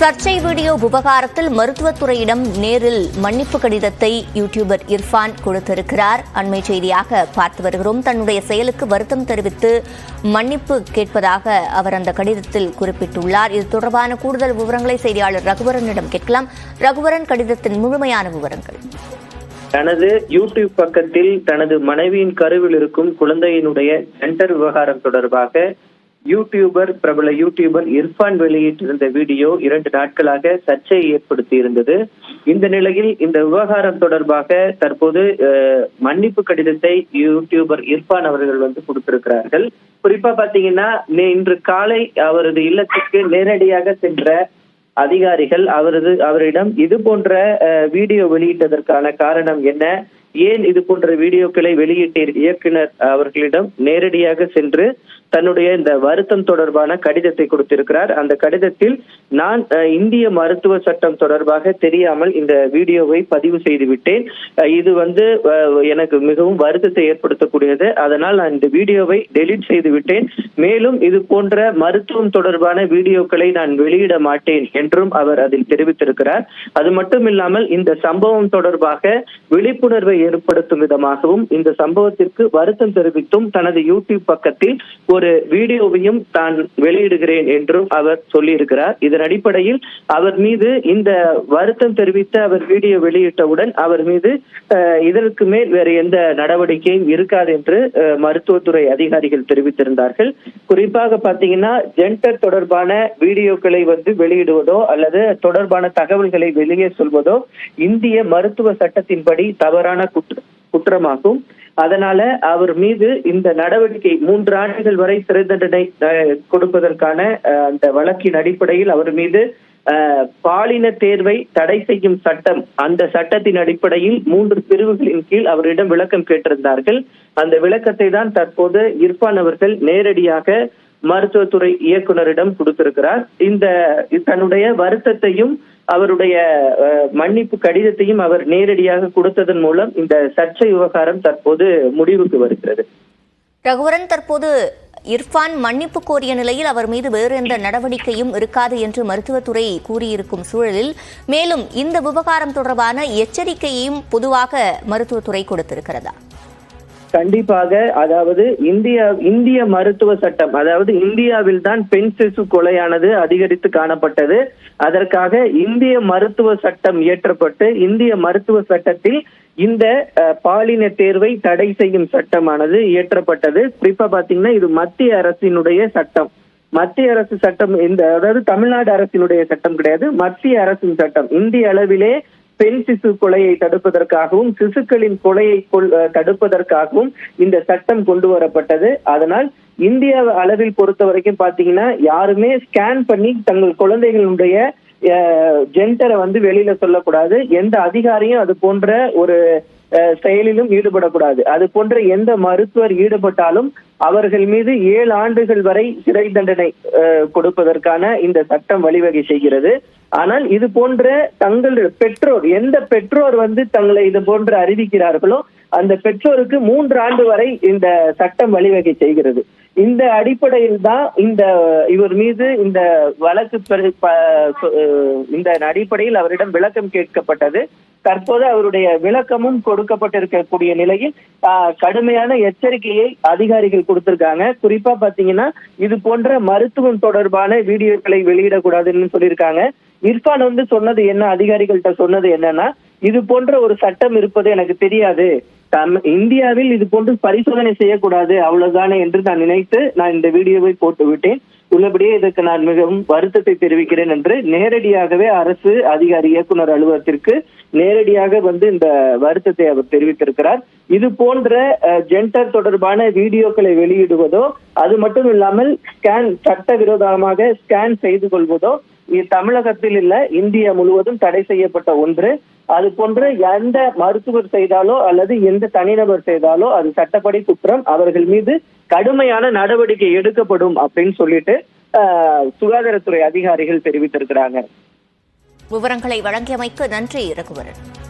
சர்ச்சை வீடியோ விவகாரத்தில் மருத்துவத்துறையிடம் நேரில் மன்னிப்பு கடிதத்தை யூடியூபர் இர்ஃபான் கொடுத்திருக்கிறார். அண்மை செய்தியாக பார்த்து வருகிறோம். தன்னுடைய செயலுக்கு வருத்தம் தெரிவித்து மன்னிப்பு கேட்பதாக அவர் அந்த கடிதத்தில் குறிப்பிட்டுள்ளார். இது தொடர்பான கூடுதல் விவரங்களை செய்தியாளர் ரகுவரனிடம் கேட்கலாம். ரகுவரன் கடிதத்தின் முழுமையான விவரங்கள். தனது யூடியூப் பக்கத்தில் தனது மனைவியின் கருவில் இருக்கும் குழந்தையினுடைய ஜெண்டர் விவகாரம் தொடர்பாக யூடியூபர் பிரபல யூடியூபர் இர்ஃபான் வெளியிட்டிருந்த வீடியோ இரண்டு நாட்களாக சர்ச்சையை ஏற்படுத்தி இருந்தது இந்த நிலையில் இந்த விவகாரம் தொடர்பாக தற்போது மன்னிப்பு கடிதத்தை யூடியூபர் இர்ஃபான் அவர்கள் வந்து கொடுத்திருக்கிறார்கள். குறிப்பா பாத்தீங்கன்னா இன்று காலை அவரது இல்லத்துக்கு நேரடியாக சென்ற அதிகாரிகள் அவரது அவரிடம் இது போன்ற வீடியோ வெளியிட்டதற்கான காரணம் என்ன? ஏன் இது போன்ற வீடியோக்களை வெளியிட்டீர் இயக்குனர் அவர்களிடம் நேரடியாக சென்று தன்னுடைய இந்த வருத்தம் தொடர்பான கடிதத்தை கொடுத்திருக்கிறார். அந்த கடிதத்தில் நான் இந்திய மருத்துவ சட்டம் தொடர்பாக தெரியாமல் இந்த வீடியோவை பதிவு செய்து விட்டேன். இது வந்து எனக்கு மிகவும் வருத்தத்தை ஏற்படுத்தக்கூடியது. அதனால் நான் இந்த வீடியோவை டெலீட் செய்து விட்டேன். மேலும் இது போன்ற மருத்துவம் தொடர்பான வீடியோக்களை நான் வெளியிட மாட்டேன் என்றும் அவர் அதில் தெரிவித்திருக்கிறார். அது மட்டும் இல்லாமல் இந்த சம்பவம் தொடர்பாக விழிப்புணர்வை ஏற்படுத்தும் விதமாகவும் இந்த சம்பவத்திற்கு வருத்தம் தெரிவித்தும் தனது யூடியூப் பக்கத்தில் ஒரு வீடியோவையும் தான் வெளியிடுகிறேன் என்றும் அவர் சொல்லியிருக்கிறார். இதன் அடிப்படையில் அவர் மீது இந்த வருத்தம் தெரிவித்த அவர் வீடியோ வெளியிட்டவுடன் அவர் மீது இதற்கு மேல் வேறு எந்த நடவடிக்கையும் இருக்காது என்று மருத்துவத்துறை அதிகாரிகள் தெரிவித்திருந்தார்கள். குறிப்பாக பாத்தீங்கன்னா ஜெண்டர் தொடர்பான வீடியோக்களை வந்து வெளியிடுவதோ அல்லது தொடர்பான தகவல்களை வெளியே சொல்வதோ இந்திய மருத்துவ சட்டத்தின்படி தவறான குற்ற குற்றமாகும். அதனால அவர் மீது இந்த நடவடிக்கை மூன்று ஆண்டுகள் வரை சிறை தண்டனை கொடுப்பதற்கான அந்த வழக்கின் அடிப்படையில் அவர் மீது பாலின தேர்வை தடை செய்யும் சட்டம் அந்த சட்டத்தின் அடிப்படையில் மூன்று பிரிவுகளின் கீழ் அவரிடம் விளக்கம் கேட்டிருந்தார்கள். அந்த விளக்கத்தை தான் தற்போது இர்பான் அவர்கள் நேரடியாக மருத்துவத்துறை இயக்குனரிடம் கொடுத்திருக்கிறார். இந்த தன்னுடைய வருத்தத்தையும் அவருடைய அஹ், மன்னிப்பு கடிதத்தையும் அவர் நேரடியாக கொடுத்ததன் மூலம் இந்த சர்ச்சை விவகாரம் தற்போது முடிவுக்கு வருகிறது. ரகுவரன் தற்போது இர்ஃபான் மன்னிப்பு கோரிய நிலையில் அவர் மீது வேறு எந்த நடவடிக்கையும் இருக்காது என்று மருத்துவத்துறை கூறியிருக்கும் சூழலில் மேலும் இந்த விவகாரம் தொடர்பான எச்சரிக்கையையும் பொதுவாக மருத்துவத்துறை கொடுத்திருக்கிறதா? கண்டிப்பாக அதாவது இந்தியா இந்திய மருத்துவ சட்டம் அதாவது இந்தியாவில் தான் பெண் சிசு கொலையானது அதிகரித்து காணப்பட்டது. அதற்காக இந்திய மருத்துவ சட்டம் இயற்றப்பட்டு இந்திய மருத்துவ சட்டத்தில் இந்த அஹ், பாலின தேர்வை தடை செய்யும் சட்டமானது இயற்றப்பட்டது. குறிப்பா பாத்தீங்கன்னா இது மத்திய அரசினுடைய சட்டம். மத்திய அரசு சட்டம் இந்த அதாவது தமிழ்நாடு அரசினுடைய சட்டம் கிடையாது. மத்திய அரசின் சட்டம். இந்திய அளவிலே பெண் சிசு கொலையை தடுப்பதற்காகவும் சிசுக்களின் கொலையை தடுப்பதற்காகவும் இந்த சட்டம் கொண்டு வரப்பட்டது. அதனால் இந்திய அளவில் பொறுத்த வரைக்கும் பாத்தீங்கன்னா யாருமே ஸ்கேன் பண்ணி தங்கள் குழந்தைகளுடைய ஜென்டரை வந்து வெளியில சொல்லக்கூடாது. எந்த அதிகாரியும் அது போன்ற ஒரு அஹ், செயலிலும் ஈடுபடக்கூடாது. அது போன்ற எந்த மருத்துவர் ஈடுபட்டாலும் அவர்கள் மீது ஏழு ஆண்டுகள் வரை சிறை தண்டனை அஹ், கொடுப்பதற்கான இந்த சட்டம் வழிவகை செய்கிறது. ஆனால் இது போன்ற தங்கள் பெற்றோர் எந்த பெற்றோர் வந்து தங்களை இது போன்று அறிவிக்கிறார்களோ அந்த பெற்றோருக்கு மூன்று ஆண்டு வரை இந்த சட்டம் வழிவகை செய்கிறது. இந்த அடிப்படையில் தான் இந்த இவர் மீது இந்த வழக்கு பெரு- அஹ் இந்த அடிப்படையில் அவரிடம் விளக்கம் கேட்கப்பட்டது. தற்போது அவருடைய விளக்கமும் கொடுக்கப்பட்டிருக்கக்கூடிய நிலையில் ஆஹ், கடுமையான எச்சரிக்கையை அதிகாரிகள் கொடுத்திருக்காங்க. குறிப்பா பாத்தீங்கன்னா இது போன்ற மருத்துவம் தொடர்பான வீடியோக்களை வெளியிடக்கூடாதுன்னு சொல்லியிருக்காங்க. இர்ஃபான் வந்து சொன்னது என்ன அதிகாரிகள்கிட்ட சொன்னது என்னன்னா இது போன்ற ஒரு சட்டம் இருப்பது எனக்கு தெரியாது. தம்- இந்தியாவில் இது போன்று பரிசோதனை செய்யக்கூடாது அவ்வளவுதானே என்று நான் நினைத்து நான் இந்த வீடியோவை போட்டு விட்டேன். உள்ளபடியே இதற்கு நான் மிகவும் வருத்தத்தை தெரிவிக்கிறேன் என்று நேரடியாகவே அரசு அதிகாரி இயக்குனர் அலுவலகத்திற்கு நேரடியாக வந்து இந்த வருத்தத்தை அவர் தெரிவித்திருக்கிறார். இது போன்ற ஜென்டர் தொடர்பான வீடியோக்களை வெளியிடுவதோ அது மட்டும் இல்லாமல் ஸ்கேன் சட்டவிரோதமாக ஸ்கேன் செய்து கொள்வதோ தமிழகத்தில் இல்ல இந்தியா முழுவதும் தடை செய்யப்பட்ட ஒன்று. அது போன்று எந்த மருத்துவர் செய்தாலோ அல்லது எந்த தனிநபர் செய்தாலோ அது சட்டப்படி குற்றம். அவர்கள் மீது கடுமையான நடவடிக்கை எடுக்கப்படும் அப்படின்னு சொல்லிட்டு ஆஹ், சுகாதாரத்துறை அதிகாரிகள் தெரிவித்திருக்கிறாங்க. விவரங்களை வழங்கியமைக்கு நன்றி ரகுவரன்.